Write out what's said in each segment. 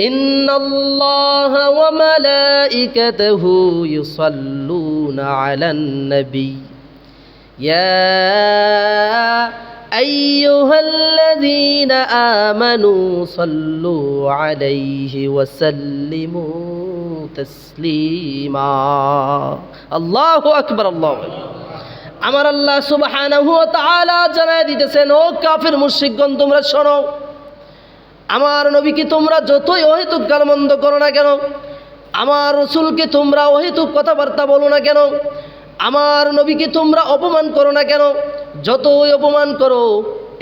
إن الله وملائكته يصلون على النبي يا أيها الذين آمنوا صلوا عليه وسلموا تسليما الله أكبر الله أكبر আমার আল্লাহ সুবহানাহু ওয়া তাআলা জানায় দিতেছেন ও কাফির মুশরিকগণ তোমরা শোনো আমার নবীকে তোমরা যতই অহেতুক গালমন্দ করো না কেন, আমার রসুলকে তোমরা অহেতুক কথাবার্তা বলো না কেন, আমার নবীকে তোমরা অপমান করো না কেন, যতই অপমান করো,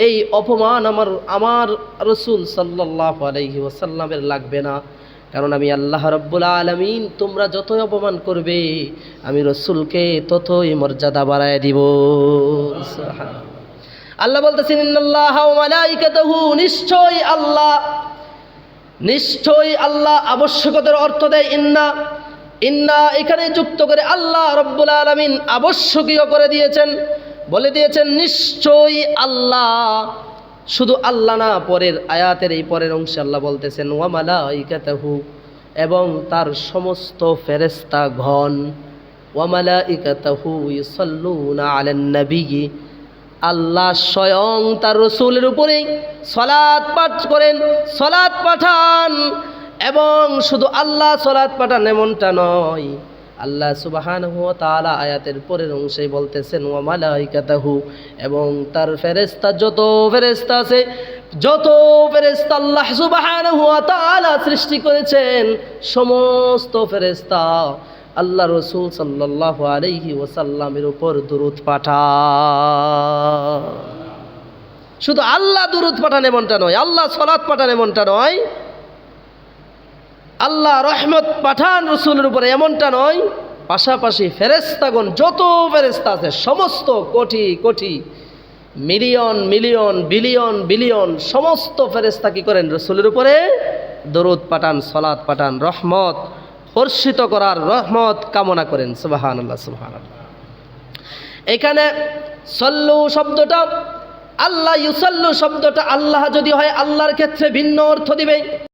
এই অপমান আমার আমার রসুল সাল্লাহ আলহি ওসাল্লামের লাগবে না। কারণ আমি আল্লাহ রব্বুল আলমিন, তোমরা যতই অপমান করবে, আমি রসুলকে ততই মর্যাদা বাড়ায় দিব। আল্লাহ বলতেছেন নিশ্চয়ই আল্লাহ নিশ্চয়ই আল্লাহ আবশ্যকতার অর্থ দেয়। ইন্না ইন্না এখানে যুক্ত করে আল্লাহ রব্বুল আলমিন আবশ্যকীয় করে দিয়েছেন। বলে দিয়েছেন, নিশ্চয়ই আল্লাহ, শুধু আল্লাহ না, পরের আয়াতের এই পরের অংশে আল্লাহ বলতেছেন ওয়ামালা ইকাতাহু এবং তার সমস্ত ফেরেস্তা ঘন ওয়ামালা ইকাতাহু ইসল্লুনা আলেন নবী আল্লাহ স্বয়ং তার রসুলের উপরেই সলাৎ পাঠ করেন, সলাৎ পাঠান এবং শুধু আল্লাহ সলাৎ পাঠান এমনটা নয়। আল্লাহ সুবাহান তালা আয়াতের পরের অংশে বলতেছেন ও মালাইকাতাহু এবং তার ফেরেস্তা যত ফেরেস্তা আছে, যত ফেরেস্তা আল্লাহ সুবাহান হুয়া তালা সৃষ্টি করেছেন, সমস্ত ফেরেস্তা আল্লাহ রসুল সাল্লাহ আলহি ওসাল্লামের উপর দুরুদ পাঠা শুধু আল্লাহ দুরুদ পাঠান এমনটা নয়, আল্লাহ সলাৎ পাঠান এমনটা নয়, আল্লাহ রহমত পাঠান রসুলের উপরে এমনটা নয়, পাশাপাশি ফেরেস্তাগণ যত ফেরেস্তা আছে, সমস্ত crore crore, million million billion billion সমস্ত ফেরেস্তা কি করেন? রসুলের উপরে দরুদ পাঠান সলাদ পাঠান, রহমত হর্ষিত করার রহমত কামনা করেন। সুবাহান আল্লাহ সুবাহান এখানে সল্লু শব্দটা, আল্লাহ ইউসল্লু শব্দটা আল্লাহ যদি হয়, আল্লাহর ক্ষেত্রে ভিন্ন অর্থ দিবে।